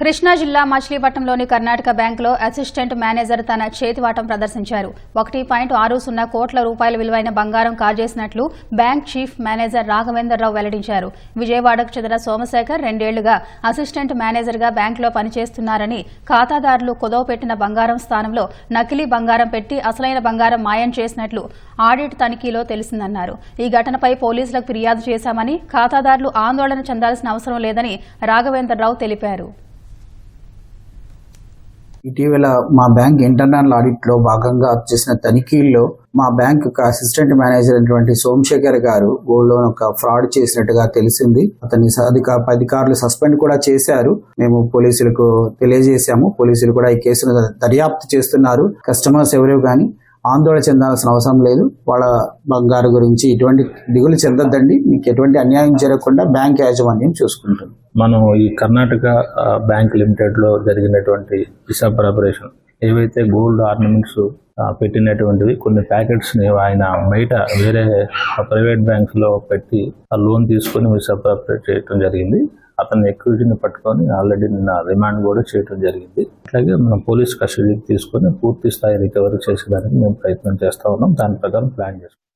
కృష్ణా జిల్లా మచిలీపట్నంలోని కర్ణాటక బ్యాంకులో assistant manager తన చేతివాటం ప్రదర్శించారు. ఒకటి పాయింట్ ఆరు సున్నా కోట్ల రూపాయల విలువైన బంగారం కాజేసినట్లు బ్యాంక్ చీఫ్ మేనేజర్ రాఘవేంద్రరావు వెల్లడించారు. విజయవాడకు చెందిన సోమశేఖర్ రెండేళ్ళుగా అసిస్టెంట్ మేనేజర్గా బ్యాంకులో పనిచేస్తున్నారని ఖాతాదారులు కుదవపెట్టిన బంగారం స్థానంలో నకిలీ బంగారం పెట్టి అసలైన బంగారం మాయం చేసినట్లు ఆడిట్ తనిఖీలో తెలిసిందన్నారు. ఈ ఘటనపై పోలీసులకు ఫిర్యాదు చేశామని ఖాతాదారులు ఆందోళన చెందాల్సిన అవసరం లేదని రాఘవేందర్రావు తెలిపారు. ఇటీవల మా బ్యాంక్ ఇంటర్నల్ ఆడిట్లో భాగంగా చేసిన తనిఖీల్లో మా బ్యాంక్ అసిస్టెంట్ మేనేజర్ అయినటువంటి సోమశేఖర్ గారు గోల్డ్ లోన్ ఒక ఫ్రాడ్ చేసినట్టుగా తెలిసింది. అతన్ని అధిక అధికారులు సస్పెండ్ కూడా చేశారు. మేము పోలీసులకు తెలియజేశాము. పోలీసులు కూడా ఈ కేసును దర్యాప్తు చేస్తున్నారు. కస్టమర్స్ ఎవరు కానీ ఆందోళన చెందాల్సిన అవసరం లేదు. వాళ్ళ బంగారు గురించి ఎటువంటి దిగులు చెందొద్దండి. మీకు ఎటువంటి అన్యాయం జరగకుండా బ్యాంక్ యాజమాన్యం చూసుకుంటుంది. మనం ఈ కర్ణాటక బ్యాంక్ లిమిటెడ్లో జరిగినటువంటి హిసాబ్ ప్రాపరేషన్ ఏవైతే గోల్డ్ ఆర్నమెంట్స్ పెట్టినటువంటివి కొన్ని ప్యాకెట్స్ని ఆయన బయట వేరే ప్రైవేట్ బ్యాంక్స్ పెట్టి ఆ లోన్ తీసుకొని హిసాబ్ ప్రిపరేట్ చేయడం జరిగింది. అతని ఎక్విటీని పట్టుకొని ఆల్రెడీ నిన్న రిమాండ్ కూడా చేయడం జరిగింది. అట్లాగే మనం పోలీస్ కస్టడీకి తీసుకొని పూర్తి స్థాయి రికవరీ చేసేదానికి మేము ప్రయత్నం చేస్తా ఉన్నాం. దాని ప్రకారం ప్లాన్ చేసుకున్నాం